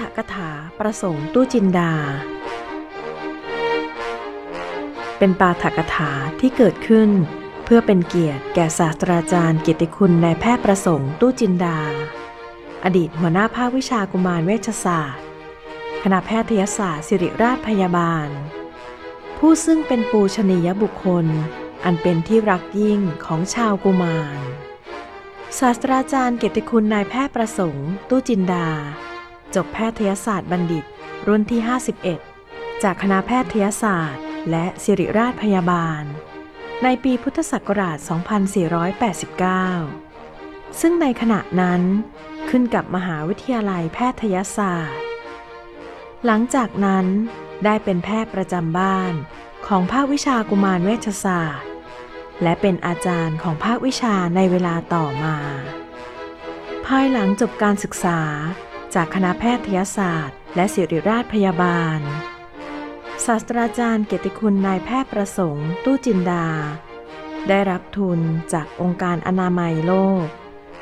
ฐกถาประสงค์ตู้จินดา เป็นปาฐกถาที่เกิดขึ้น เพื่อเป็นเกียรติแก่ศาสตราจารย์เกียรติคุณนายแพทย์ประสงค์ตู้จินดา อดีตหัวหน้าภาควิชากุมารเวชศาสตร์ คณะแพทยศาสตร์ศิริราชพยาบาล ผู้ซึ่งเป็นปูชนียบุคคล อันเป็นที่รักยิ่งของชาวกุมารศาสตราจารย์เกียรติคุณนายแพทย์ประสงค์ ตู้จินดา จบแพทยศาสตร์บัณฑิต รุ่นที่ 51 จากคณะแพทยศาสตร์ และศิริราชพยาบาล ในปีพุทธศักราช 2489 ซึ่งในขณะนั้นขึ้นกับมหาวิทยาลัยแพทยศาสตร์ หลังจากนั้นได้เป็นแพทย์ประจำบ้านของภาควิชากุมารเวชศาสตร์ และเป็นอาจารย์ของภาควิชาในเวลาต่อมา ภายหลังจบการศึกษา จากคณะแพทยศาสตร์ และศิริราชพยาบาล ศาสตราจารย์เกียรติคุณนายแพทย์ประสงค์ ตู้จินดา ได้รับทุนจากองค์การอนามัยโลก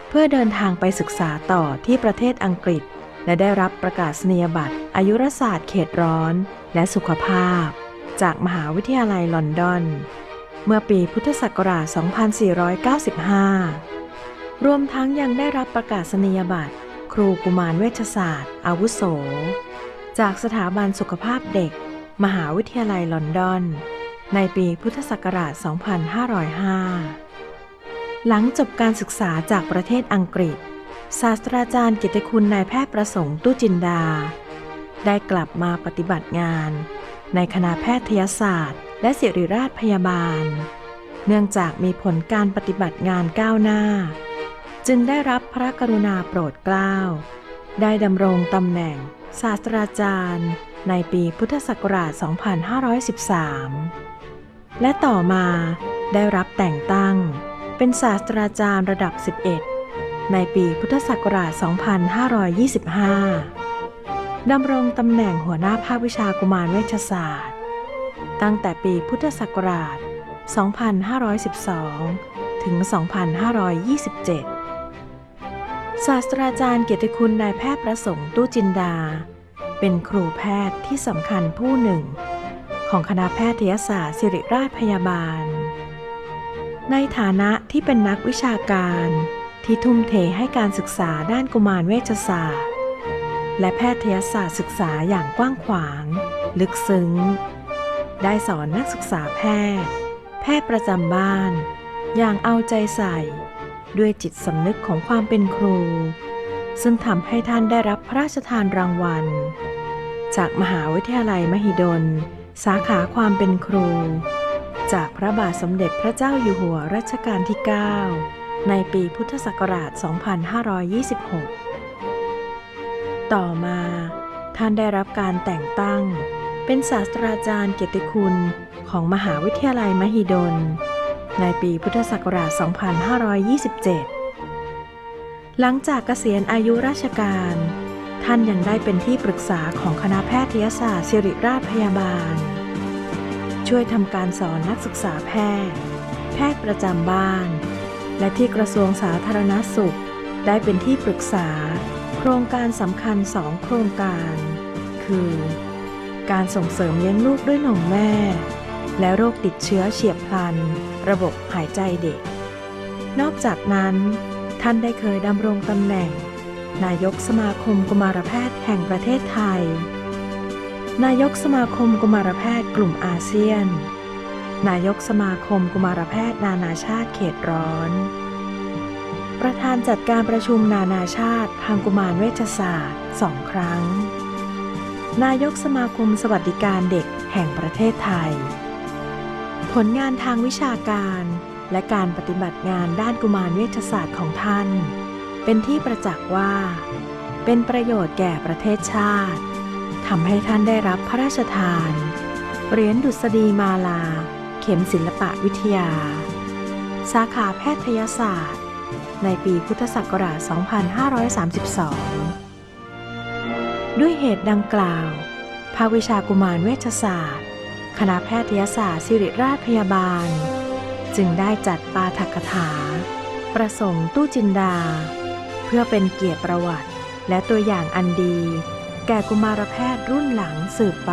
เพื่อเดินทางไปศึกษาต่อที่ประเทศอังกฤษ และได้รับประกาศนียบัตรอายุรศาสตร์เขตร้อน และสุขภาพ จากมหาวิทยาลัยลอนดอน เมื่อปีพุทธศักราช 2495 รวมทั้งยังได้รับประกาศนียบัตร รูกุมารเวชศาสตร์ อาวุโส จากสถาบันสุขภาพเด็ก มหาวิทยาลัยลอนดอน ในปีพุทธศักราช 2505 หลังจบการศึกษาจากประเทศอังกฤษ ศาสตราจารย์กียรติคุณนายแพทย์ประสงค์ตู้จินดา ได้กลับมาปฏิบัติงาน ในคณะแพทยศาสตร์ และศิริราชพยาบาล เนื่องจากมีผลการปฏิบัติงานก้าวหน้า จึงได้รับพระกรุณาโปรดเกล้า ได้ดำรงตำแหน่ง ศาสตราจารย์ ในปีพุทธศักราช 2513 และต่อมาได้รับแต่งตั้ง เป็นศาสตราจารย์ระดับ 11 ในปีพุทธศักราช 2525 ดำรงตำแหน่งหัวหน้าภาควิชากุมารเวชศาสตร์ ตั้งแต่ปีพุทธศักราช 2512 ถึง 2527 ศาสตราจารย์เกียรติคุณนายแพทย์ประสงค์ตู้จินดา เป็นครูแพทย์ที่สำคัญผู้หนึ่ง ของคณะแพทยศาสตร์ศิริราชพยาบาล ในฐานะที่เป็นนักวิชาการ ที่ทุ่มเทให้การศึกษาด้านกุมารเวชศาสตร์ และแพทยศาสตร์ศึกษาอย่างกว้างขวาง ลึกซึ้ง ได้สอนนักศึกษาแพทย์ แพทย์ประจำบ้าน อย่างเอาใจใส่ ด้วยจิตสำนึกของความเป็นครู ซึ่งทำให้ท่านได้รับพระราชทานรางวัล จากมหาวิทยาลัยมหิดล สาขาความเป็นครู จากพระบาทสมเด็จพระเจ้าอยู่หัวรัชกาลที่ 9 ในปีพุทธศักราช 2526 ต่อมาท่านได้รับการแต่งตั้ง เป็นศาสตราจารย์เกียรติคุณของมหาวิทยาลัยมหิดล ในปีพุทธศักราช 2527 หลังจากเกษียณอายุราชการ ท่านยังได้เป็นที่ปรึกษาของคณะแพทยศาสตร์ศิริราชพยาบาล ช่วยทำการสอนนักศึกษาแพทย์ แพทย์ประจำบ้าน และที่กระทรวงสาธารณสุข ได้เป็นที่ปรึกษา โครงการสำคัญสองโครงการ คือ การส่งเสริมเลี้ยงลูกด้วยนมแม่ และโรคติดเชื้อเฉียบพลัน ระบบหายใจเด็ก นอกจากนั้น ท่านได้เคยดำรงตำแหน่ง นายกสมาคมกุมารแพทย์แห่งประเทศไทย นายกสมาคมกุมารแพทย์กลุ่มอาเซียน นายกสมาคมกุมารแพทย์นานาชาติเขตร้อน ประธานจัดการประชุมนานาชาติทางกุมารเวชศาสตร์สองครั้งนายกสมาคมสวัสดิการเด็กแห่งประเทศไทย ผลงานทางวิชาการ และการปฏิบัติงานด้านกุมารเวชศาสตร์ของท่าน เป็นที่ประจักษ์ว่า เป็นประโยชน์แก่ประเทศชาติทำให้ท่านได้รับพระราชทาน เหรียญดุษฎีมาลา เข็มศิลปะวิทยา สาขาแพทยศาสตร์ ในปีพุทธศักราช 2532 ด้วยเหตุดังกล่าว ภาควิชากุมารเวชศาสตร์ คณะแพทยศาสตร์ศิริราชพยาบาล จึงได้จัดปาฐกถา ประสงค์ตู้จินดา เพื่อเป็นเกียรติประวัติและตัวอย่างอันดี แก่กุมารแพทย์รุ่นหลังสืบไป